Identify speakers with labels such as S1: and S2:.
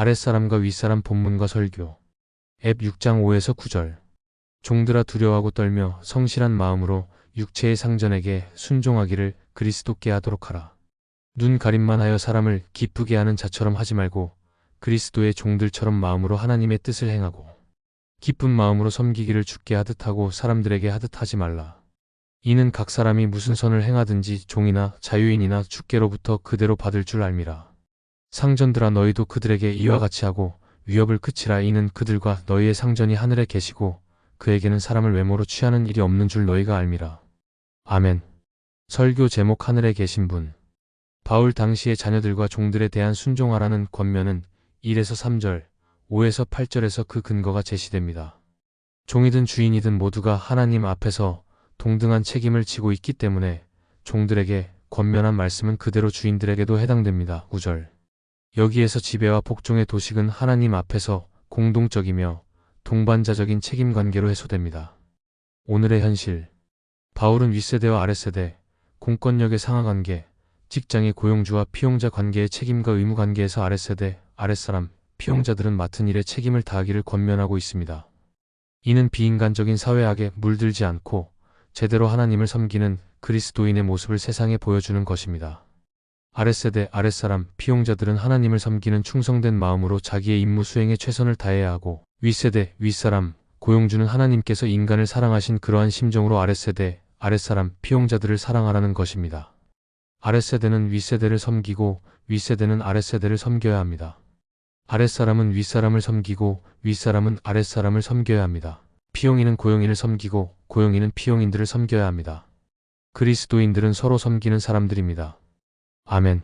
S1: 아랫사람과 윗사람 본문과 설교. 앱 6장 5에서 9절. 종들아 두려워하고 떨며 성실한 마음으로 육체의 상전에게 순종하기를 그리스도께 하도록 하라. 눈 가림만 하여 사람을 기쁘게 하는 자처럼 하지 말고 그리스도의 종들처럼 마음으로 하나님의 뜻을 행하고 기쁜 마음으로 섬기기를 죽게 하듯 하고 사람들에게 하듯 하지 말라. 이는 각 사람이 무슨 선을 행하든지 종이나 자유인이나 주께로부터 그대로 받을 줄 알미라. 상전들아 너희도 그들에게 이와 같이 하고 위협을 그치라 이는 그들과 너희의 상전이 하늘에 계시고 그에게는 사람을 외모로 취하는 일이 없는 줄 너희가 알미라. 아멘. 설교 제목 하늘에 계신 분. 바울 당시의 자녀들과 종들에 대한 순종하라는 권면은 1에서 3절, 5에서 8절에서 그 근거가 제시됩니다. 종이든 주인이든 모두가 하나님 앞에서 동등한 책임을 지고 있기 때문에 종들에게 권면한 말씀은 그대로 주인들에게도 해당됩니다. 9절. 여기에서 지배와 복종의 도식은 하나님 앞에서 공동적이며 동반자적인 책임 관계로 해소됩니다. 오늘의 현실. 바울은 윗세대와 아랫세대, 공권력의 상하 관계, 직장의 고용주와 피용자 관계의 책임과 의무 관계에서 아랫세대, 아랫사람, 피용자들은 맡은 일에 책임을 다하기를 권면하고 있습니다. 이는 비인간적인 사회악에 물들지 않고 제대로 하나님을 섬기는 그리스도인의 모습을 세상에 보여주는 것입니다. 아랫세대, 아랫사람, 피용자들은 하나님을 섬기는 충성된 마음으로 자기의 임무 수행에 최선을 다해야 하고 윗세대, 윗사람, 고용주는 하나님께서 인간을 사랑하신 그러한 심정으로 아랫세대, 아랫사람, 피용자들을 사랑하라는 것입니다. 아랫세대는 윗세대를 섬기고 윗세대는 아랫세대를 섬겨야 합니다. 아랫사람은 윗사람을 섬기고 윗사람은 아랫사람을 섬겨야 합니다. 피용인은 고용인을 섬기고 고용인은 피용인들을 섬겨야 합니다. 그리스도인들은 서로 섬기는 사람들입니다. 아멘.